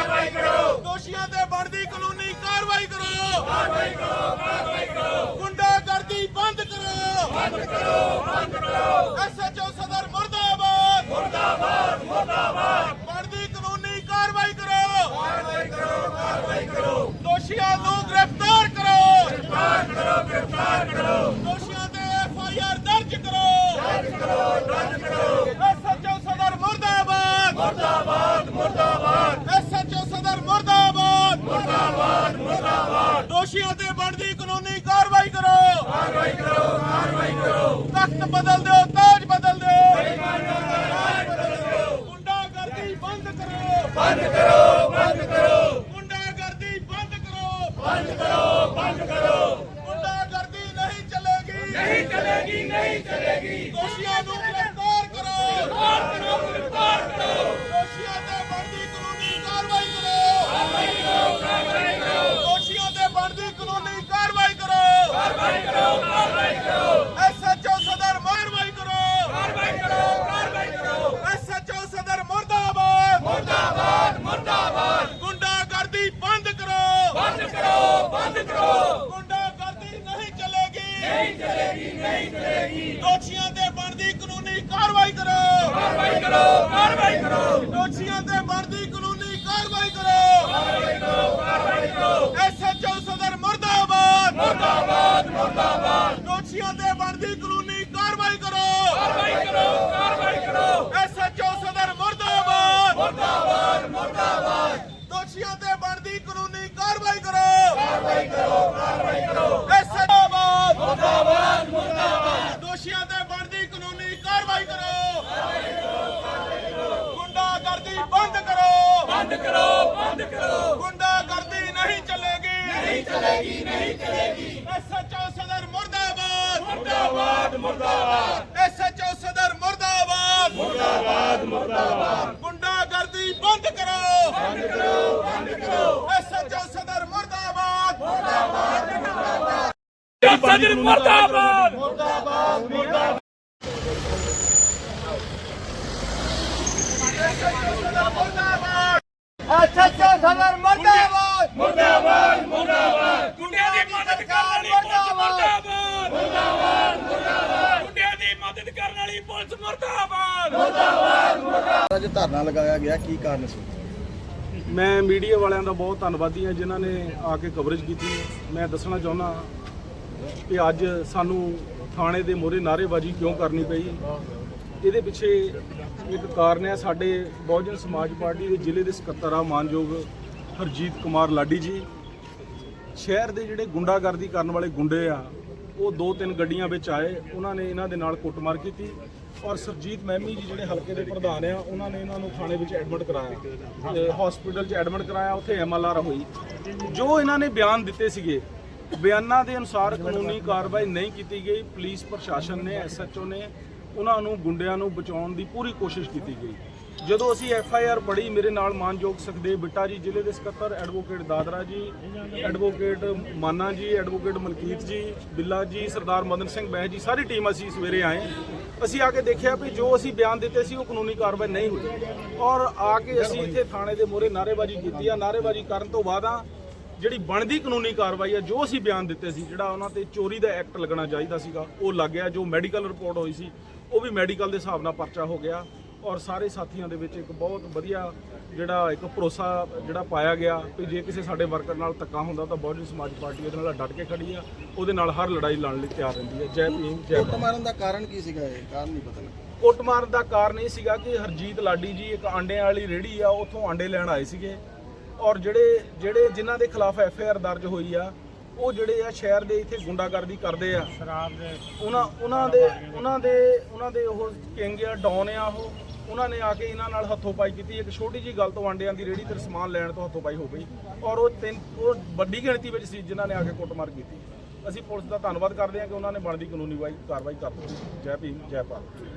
ਕਾਰਵਾਈ ਕਰੋ। ਦੋਸ਼ੀਆਂ ਤੇ ਬਣਦੀ ਕਾਨੂੰਨੀ ਕਾਰਵਾਈ ਕਰੋ। ਕਾਰਵਾਈ ਕਰੋ ਕਾਰਵਾਈ ਕਰੋ। ਗੁੰਡਾਗਰਦੀ ਬੰਦ ਕਰੋ। ਬੰਦ ਕਰੋ ਬੰਦ ਕਰੋ। ਐਸਐਚਓ ਸਦਰ ਮੁਰਦਾਬਾਦ। ਮੁਰਦਾਬਾਦ ਮੁਰਦਾਬਾਦ। ਬਣਦੀ ਕਾਨੂੰਨੀ ਕਾਰਵਾਈ ਕਰੋ। ਕਾਰਵਾਈ ਕਰੋ ਕਾਰਵਾਈ ਕਰੋ। ਦੋਸ਼ੀਆਂ ਨੂੰ ਗ੍ਰਿਫਤਾਰ ਕਰੋ। ਗ੍ਰਿਫਤਾਰ ਕਰੋ ਗ੍ਰਿਫਤਾਰ ਕਰੋ। ਦੋਸ਼ੀਆਂ ਤੇ ਐਫਆਈਆਰ ਦਰਜ ਕਰੋ। ਦਰਜ ਕਰੋ ਦਰਜ ਕਰੋ। ਐਸਐਚਓ ਸਦਰ ਮੁਰਦਾਬਾਦ। ਮੁਰਦਾਬਾਦ। ਦੋਸ਼ੀਆਂ ਤੇ ਬਣਦੀ ਕਾਨੂੰਨੀ ਕਾਰਵਾਈ ਕਰੋ। ਕਾਰਵਾਈ ਦੋਸ਼ੀਆਂ ਤੇ ਬਣਦੀ ਕਾਨੂੰਨੀ ਕਾਰਵਾਈ ਕਰੋ। ਕਾਰਵਾਈ ਕਰੋ ਕਾਰਵਾਈ ਕਰੋ। ਦੋਸ਼ੀਆਂ ਤੇ ਬਣਦੀ ਕਾਨੂੰਨੀ ਕਾਰਵਾਈ ਕਰੋ। ਕਾਰਵਾਈ ਕਰੋ ਕਾਰਵਾਈ ਕਰੋ। ਐਸਐਚਓ ਸਦਰ ਮੁਰਦਾਬਾਦ। ਮੁਰਦਾਬਾਦ ਮੁਰਦਾਬਾਦ। ਦੋਸ਼ੀਆਂ ਤੇ ਬਣਦੀ ਕਾਨੂੰਨੀ ਕਾਰਵਾਈ ਕਰੋ ਕਾਰਵਾਈ ਕਰੋ ਕਾਰਵਾਈ ਕਰੋ ਐਸਐਚਓ ਸਦਰ ਮੁਰਦਾਬਾਦ ਮੁਰਦਾਬਾਦ ਮੁਰਦਾਬਾਦ ਦੋਸ਼ੀਆਂ ਤੇ ਬਣਦੀ ਕਾਨੂੰਨੀ ਕਾਰਵਾਈ ਕਰੋ ਕਾਰਵਾਈ ਕਰੋ ਕਾਰਵਾਈ ਕਰੋ ਐਸਐਚਓ ਮੁਰਦਾਬਾਦ ਮੁਰਦਾਬਾਦ ਦੋਸ਼ੀਆਂ ਤੇ ਬਣਦੀ ਕਾਨੂੰਨੀ ਕਾਰਵਾਈ ਕਰੋ ਗੁੰਡਾਗਰਦੀ ਬੰਦ ਕਰੋ ਬੰਦ ਕਰੋ ਬੰਦ ਕਰੋ ਗੁੰਡਾਗਰਦੀ ਨਹੀਂ ਚੱਲੇਗੀ ਸਦਰ ਮੁਰਦਾਬਾਦ। ਮੁਰਦਾਬਾਦ ਮੁਰਦਾਬਾਦ। ਐਸਐਚਓ ਸਦਰ ਮੁਰਦਾਬਾਦ। ਮੁਰਦਾਬਾਦ ਮੁਰਦਾਬਾਦ। ਗੁੰਡਾਗਰਦੀ ਬੰਦ ਕਰੋ। ਬੰਦ ਕਰੋ ਬੰਦ ਕਰੋ। ਐਸਐਚਓ ਸਦਰ ਮੁਰਦਾਬਾਦ। ਸਦਰ ਮੁਰਦਾਬਾਦ। ਐਸਐਚਓ ਸਦਰ ਮਰਦਾਬਾਦ ਮੁਰਦਾਬਾਦ। ਮੁਰਦਾਬਾਦ ਗੁੰਡਿਆਂ ਦੀ ਮਦਦ ਕਰਨ ਵਾਲੀ ਪੁਲਿਸ ਮੁਰਦਾਬਾਦ ਮੁਰਦਾਬਾਦ ਮੁਰਦਾਬਾਦ ਗੁੰਡਿਆਂ ਦੀ ਮਦਦ ਕਰਨ ਵਾਲੀ ਪੁਲਿਸ ਮੁਰਦਾਬਾਦ! ਅੱਜ ਧਰਨਾ ਲਗਾਇਆ ਗਿਆ ਕੀ ਕਾਰਨ ਸੀ? ਮੈਂ ਮੀਡੀਆ ਵਾਲਿਆਂ ਦਾ ਬਹੁਤ ਧੰਨਵਾਦੀ ਹਾਂ ਜਿਨ੍ਹਾਂ ਨੇ ਆ ਕੇ ਕਵਰੇਜ ਕੀਤੀ ਮੈਂ ਦੱਸਣਾ ਚਾਹੁੰਦਾ ਕਿ ਅੱਜ ਸਾਨੂੰ ਥਾਣੇ ਦੇ ਮੋਹਰੇ ਨਾਅਰੇਬਾਜ਼ੀ ਕਿਉਂ ਕਰਨੀ ਪਈ? ਇਹਦੇ ਪਿੱਛੇ ਇੱਕ ਕਾਰਨ ਹੈ ਸਾਡੇ ਬਹੁਜਨ ਸਮਾਜ ਪਾਰਟੀ ਦੇ ਜ਼ਿਲ੍ਹੇ ਦੇ ਸਕੱਤਰ ਆ ਮਾਨਯੋਗ ਹਰਜੀਤ ਕੁਮਾਰ ਲਾਡੀ ਜੀ। ਸ਼ਹਿਰ ਦੇ ਜਿਹੜੇ ਗੁੰਡਾਗਰਦੀ ਕਰਨ ਵਾਲੇ ਗੁੰਡੇ ਆ ਉਹ ਦੋ ਤਿੰਨ ਗੱਡੀਆਂ ਵਿੱਚ ਆਏ, ਉਹਨਾਂ ਨੇ ਇਹਨਾਂ ਦੇ ਨਾਲ ਕੁੱਟਮਾਰ ਕੀਤੀ ਔਰ ਸਰਜੀਤ ਮਹਿਮੀ ਜੀ ਜਿਹੜੇ ਹਲਕੇ ਦੇ ਪ੍ਰਧਾਨ ਆ, ਉਹਨਾਂ ਨੇ ਇਹਨਾਂ ਨੂੰ ਥਾਣੇ ਵਿੱਚ ਐਡਮਿਟ ਕਰਾਇਆ ਤੇ ਹਸਪੀਟਲ 'ਚ ਐਡਮਿਟ ਕਰਾਇਆ, ਉੱਥੇ ਐਮਐਲਆਰ ਹੋਈ। ਜੋ ਇਹਨਾਂ ਨੇ ਬਿਆਨ ਦਿੱਤੇ ਸੀਗੇ, ਬਿਆਨਾਂ ਦੇ ਅਨੁਸਾਰ ਕਾਨੂੰਨੀ ਕਾਰਵਾਈ ਨਹੀਂ ਕੀਤੀ ਗਈ, ਪੁਲਿਸ ਪ੍ਰਸ਼ਾਸਨ ਨੇ, ਐਸਐਚਓ ਨੇ ਉਹਨਾਂ ਨੂੰ ਗੁੰਡਿਆਂ ਨੂੰ ਬਚਾਉਣ ਦੀ ਪੂਰੀ ਕੋਸ਼ਿਸ਼ ਕੀਤੀ ਗਈ। ਜਦੋਂ ਅਸੀਂ ਐਫ ਆਈ ਆਰ ਪੜ੍ਹੀ, ਮੇਰੇ ਨਾਲ ਮਾਨਯੋਗ ਸੁਖਦੇਵ ਬਿੱਟਾ ਜੀ, ਜ਼ਿਲ੍ਹੇ ਦੇ ਸਕੱਤਰ ਐਡਵੋਕੇਟ ਦਾਦਰਾ ਜੀ, ਐਡਵੋਕੇਟ ਮਾਨਾ ਜੀ, ਐਡਵੋਕੇਟ ਮਲਕੀਤ ਜੀ, ਬਿੱਲਾ ਜੀ, ਸਰਦਾਰ ਮਦਨ ਸਿੰਘ ਬੈਂ ਜੀ, ਸਾਰੀ ਟੀਮ ਅਸੀਂ ਸਵੇਰੇ ਆਏ। ਅਸੀਂ ਆ ਕੇ ਦੇਖਿਆ ਵੀ ਜੋ ਅਸੀਂ ਬਿਆਨ ਦਿੱਤੇ ਸੀ, ਉਹ ਕਾਨੂੰਨੀ ਕਾਰਵਾਈ ਨਹੀਂ ਹੋਈ। ਔਰ ਆ ਕੇ ਅਸੀਂ ਇੱਥੇ ਥਾਣੇ ਦੇ ਮੂਹਰੇ ਨਾਅਰੇਬਾਜ਼ੀ ਕੀਤੀ ਆ। ਨਾਅਰੇਬਾਜ਼ੀ ਕਰਨ ਤੋਂ ਬਾਅਦ ਆ, ਜਿਹੜੀ ਬਣਦੀ ਕਾਨੂੰਨੀ ਕਾਰਵਾਈ ਆ, ਜੋ ਅਸੀਂ ਬਿਆਨ ਦਿੱਤੇ ਸੀ, ਜਿਹੜਾ ਉਹਨਾਂ ਤੇ ਚੋਰੀ ਦਾ ਐਕਟ ਲੱਗਣਾ ਚਾਹੀਦਾ ਸੀਗਾ, ਉਹ ਲੱਗ ਗਿਆ। ਜੋ ਮੈਡੀਕਲ ਰਿਪੋਰਟ ਹੋਈ ਸੀ, ਉਹ ਵੀ ਮੈਡੀਕਲ ਦੇ ਹਿਸਾਬ ਨਾਲ ਪਰਚਾ ਹੋ ਗਿਆ। ਔਰ ਸਾਰੇ ਸਾਥੀਆਂ ਦੇ ਵਿੱਚ ਇੱਕ ਬਹੁਤ ਵਧੀਆ ਜਿਹੜਾ ਇੱਕ ਭਰੋਸਾ ਜਿਹੜਾ ਪਾਇਆ ਗਿਆ ਕਿ ਜੇ ਕਿਸੇ ਸਾਡੇ ਵਰਕਰ ਨਾਲ ਧੱਕਾ ਹੁੰਦਾ ਤਾਂ ਬਹੁਜਨ ਸਮਾਜ ਪਾਰਟੀ ਉਹਦੇ ਨਾਲ ਡਟ ਕੇ ਖੜੀ ਆ ਉਹਦੇ ਨਾਲ ਹਰ ਲੜਾਈ ਲੜਨ ਲਈ ਤਿਆਰ ਰਹਿੰਦੀ ਹੈ ਜੈ ਭੀਮ ਜੈ ਕੁੱਟ ਮਾਰਨ ਦਾ ਕਾਰਨ ਕੀ ਸੀਗਾ ਇਹ? ਕਾਰਨ ਨਹੀਂ ਪਤਾ ਲੱਗਾ ਕੁੱਟਮਾਰ ਦਾ ਕਾਰਨ ਇਹ ਸੀਗਾ ਕਿ ਹਰਜੀਤ ਲਾਡੀ ਜੀ ਇੱਕ ਆਂਡਿਆਂ ਵਾਲੀ ਰੇੜੀ ਆ ਉੱਥੋਂ ਆਂਡੇ ਲੈਣ ਆਏ ਸੀਗੇ। ਔਰ ਜਿਹੜੇ ਜਿਹੜੇ ਜਿਨ੍ਹਾਂ ਦੇ ਖਿਲਾਫ ਐਫ ਆਈ ਆਰ ਦਰਜ ਹੋਈ ਆ ਉਹ ਜਿਹੜੇ ਆ ਸ਼ਹਿਰ ਦੇ ਇੱਥੇ ਗੁੰਡਾਗਰਦੀ ਕਰਦੇ ਆ। ਸ਼ਰਾਬ ਦੇ ਉਹਨਾਂ ਉਹਨਾਂ ਦੇ ਉਹਨਾਂ ਦੇ ਉਹਨਾਂ ਦੇ ਉਹ ਕਿੰਗ ਆ ਡੌਨ ਆ ਉਹ। ਉਹਨਾਂ ਨੇ ਆ ਕੇ ਇਹਨਾਂ ਨਾਲ ਹੱਥੋਂ ਪਾਈ ਕੀਤੀ। ਇੱਕ ਛੋਟੀ ਜੀ ਗੱਲ ਤੋਂ ਆਂਡਿਆਂ ਦੀ ਰੇੜੀ ਤੇ ਸਮਾਨ ਲੈਣ ਤੋਂ ਹੱਥੋਂ ਪਾਈ ਹੋ ਗਈ। ਔਰ ਉਹ ਤਿੰਨ ਉਹ ਵੱਡੀ ਗਿਣਤੀ ਵਿੱਚ ਸੀ ਜਿਨ੍ਹਾਂ ਨੇ ਆ ਕੇ ਕੁੱਟਮਾਰ ਕੀਤੀ। ਅਸੀਂ ਪੁਲਿਸ ਦਾ ਧੰਨਵਾਦ ਕਰਦੇ ਹਾਂ ਕਿ ਉਹਨਾਂ ਨੇ ਬਣਦੀ ਕਾਨੂੰਨੀ ਵਾਈ- ਕਾਰਵਾਈ ਕਰ ਦਿੱਤੀ। ਜੈ ਭੀਮ ਜੈ ਭਾਰਤ।